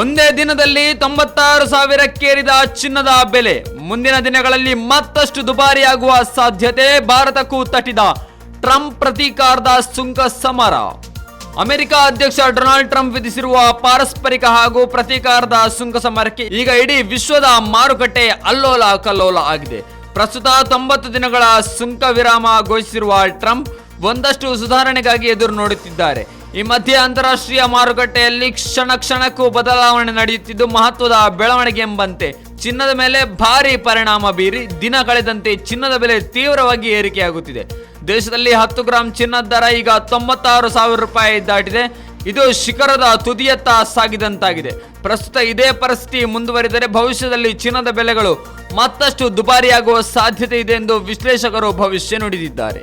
ಒಂದೇ ದಿನದಲ್ಲಿ ತೊಂಬತ್ತಾರು ಸಾವಿರಕ್ಕೇರಿದ ಚಿನ್ನದ ಬೆಲೆ. ಮುಂದಿನ ದಿನಗಳಲ್ಲಿ ಮತ್ತಷ್ಟು ದುಬಾರಿಯಾಗುವ ಸಾಧ್ಯತೆ ಭಾರತಕ್ಕೂ ತಟ್ಟಿದ ಟ್ರಂಪ್ ಪ್ರತೀಕಾರದ ಸುಂಕ ಸಮರ. ಅಮೆರಿಕ ಅಧ್ಯಕ್ಷ ಡೊನಾಲ್ಡ್ ಟ್ರಂಪ್ ವಿಧಿಸಿರುವ ಪಾರಸ್ಪರಿಕ ಹಾಗೂ ಪ್ರತೀಕಾರದ ಸುಂಕ ಸಮರಕ್ಕೆ ಈಗ ಇಡೀ ವಿಶ್ವದ ಮಾರುಕಟ್ಟೆ ಅಲ್ಲೋಲ ಕಲ್ಲೋಲ ಆಗಿದೆ. ಪ್ರಸ್ತುತ ತೊಂಬತ್ತು ದಿನಗಳ ಸುಂಕ ವಿರಾಮ ಘೋಷಿಸಿರುವ ಟ್ರಂಪ್ ಒಂದಷ್ಟು ಸುಧಾರಣೆಗಾಗಿ ಎದುರು ನೋಡುತ್ತಿದ್ದಾರೆ. ಈ ಮಧ್ಯೆ ಅಂತಾರಾಷ್ಟ್ರೀಯ ಮಾರುಕಟ್ಟೆಯಲ್ಲಿ ಕ್ಷಣ ಕ್ಷಣಕ್ಕೂ ಬದಲಾವಣೆ ನಡೆಯುತ್ತಿದ್ದು ಮಹತ್ವದ ಬೆಳವಣಿಗೆ ಎಂಬಂತೆ ಚಿನ್ನದ ಮೇಲೆ ಭಾರಿ ಪರಿಣಾಮ ಬೀರಿ ದಿನ ಕಳೆದಂತೆ ಚಿನ್ನದ ಬೆಲೆ ತೀವ್ರವಾಗಿ ಏರಿಕೆಯಾಗುತ್ತಿದೆ. ದೇಶದಲ್ಲಿ ಹತ್ತು ಗ್ರಾಂ ಚಿನ್ನದ ದರ ಈಗ ತೊಂಬತ್ತಾರು ಸಾವಿರ ರೂಪಾಯಿ ದಾಟಿದೆ. ಇದು ಶಿಖರದ ತುದಿಯತ್ತ ಸಾಗಿದಂತಾಗಿದೆ. ಪ್ರಸ್ತುತ ಇದೇ ಪರಿಸ್ಥಿತಿ ಮುಂದುವರಿದರೆ ಭವಿಷ್ಯದಲ್ಲಿ ಚಿನ್ನದ ಬೆಲೆಗಳು ಮತ್ತಷ್ಟು ದುಬಾರಿಯಾಗುವ ಸಾಧ್ಯತೆ ಇದೆ ಎಂದು ವಿಶ್ಲೇಷಕರು ಭವಿಷ್ಯ ನುಡಿದಿದ್ದಾರೆ.